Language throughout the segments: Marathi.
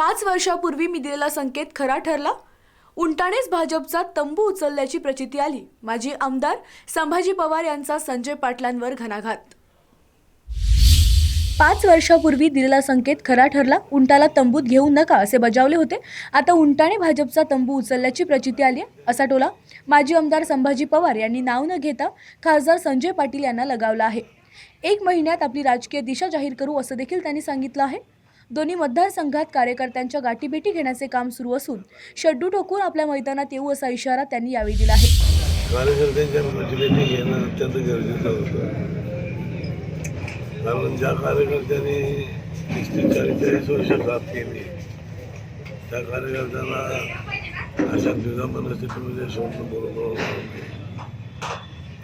पाच वर्षापूर्वी मी दिलेला संकेत खरा ठरला. उंटाणेच भाजपचा तंबू उचलल्याची प्रचिती आली. माजी आमदार संभाजी पवार यांचा संजय पाटलांवर घणाघात. पाच वर्षापूर्वी दिलेला संकेत खरा ठरला. उंटाला तंबूत घेऊ नका असे बजावले होते. आता उंटाने भाजपचा तंबू उचलल्याची प्रचिती आली असा टोला माजी आमदार संभाजी पवार यांनी नाव न घेता खासदार संजय पाटील यांना लगावला आहे. एक महिन्यात आपली राजकीय दिशा जाहीर करू असं देखील त्यांनी सांगितलं आहे. दोन्ही मतदारसंघात कार्यकर्त्यांच्या गाठीभेटी घेण्याचे काम सुरू असून शड्डू ठोकून आपल्या मैदानात येऊ असा इशारा त्यांनी यावेळी दिला आहे. कार्यकर्त्यांच्या गाठीभेटी घेणं अत्यंत गरजेचं होतं. कारण ज्या कार्यकर्त्यांनी तीस ते चाळीस वर्ष साथ केली त्या कार्यकर्त्यांना अशा दुधा मनस्थितीमध्ये सोडणं बरोबर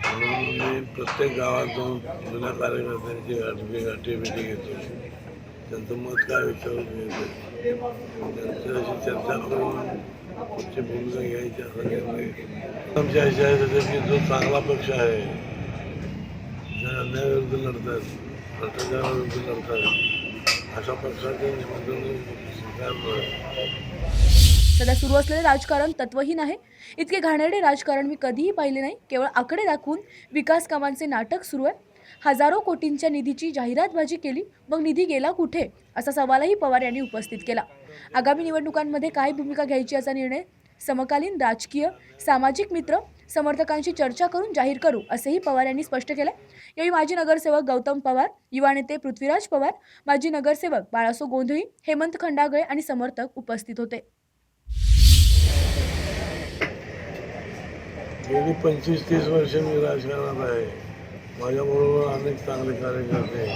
म्हणून मी प्रत्येक गावात जाऊन जुन्या कार्यकर्त्यांची गाठी गाठीभेटी घेतो. त्यांचं मत काय विचारून त्यांच्याशी चर्चा करून पुढची भूमिका घ्यायची असा निर्णय घेतो. आहे की जो चांगला पक्ष आहे ज्या अन्यायाविरुद्ध लढतात भ्रष्टाचाराविरुद्ध लढतात अशा पक्षाचे निमंत्रण स्वीकारणं सध्या सुरू असलेले राजकारण तत्वहीन आहे. इतके घाणेरडे राजकारण मी कधीही पाहिले नाही. केवळ आकडे दाखवून विकास कामांचे नाटक सुरू आहे. हजारो कोटींच्या निधीची जाहिरातबाजी केली मग निधी गेला कुठे? असा सवालही पवार यांनी उपस्थित केला. आगामी निवडणुकांमध्ये काय भूमिका घ्यायची याचा निर्णय? समकालीन राजकीय सामाजिक मित्र समर्थकांशी चर्चा करून जाहीर करू असेही पवार यांनी स्पष्ट केलं यावेळी माजी नगरसेवक गौतम पवार युवा नेते पृथ्वीराज पवार माजी नगरसेवक बाळासो गोंधळी हेमंत खंडागळे आणि समर्थक उपस्थित होते. गेली पंचवीस तीस वर्ष मी राजकारणात आहे. माझ्याबरोबर अनेक चांगले कार्यकर्ते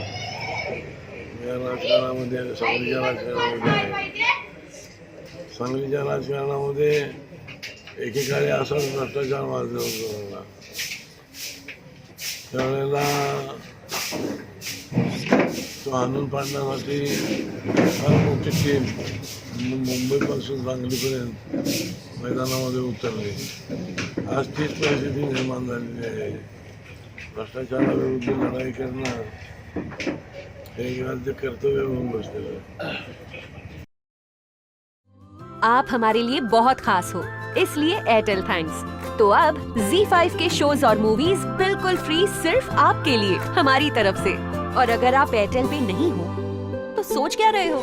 या राजकारणामध्ये सांगलीच्या राजकारणामध्ये आहे सांगलीच्या राजकारणामध्ये एकेकाळी असाच भ्रष्टाचार वाजला होता. त्यावेळेला तो आणून पाडण्यासाठी फार मोठी टीम मुंबईपासून सांगलीपर्यंत मैदानामध्ये उतरली. आज तीच परिस्थिती निर्माण झालेली आहे. भ्रष्टाचाराविरुद्ध लढाई करणं हे। एक राज्य कर्तव्य आप हमारे लिए बहुत खास हो, इसलिए एयरटेल थैंक्स तो अब Z5 के शोज़ और मूवीज़ बिल्कुल फ्री सिर्फ़ आपके लिए, हमारी तरफ़ से। और अगर आप एयरटेल पे नहीं हो तो सोच क्या रहे हो?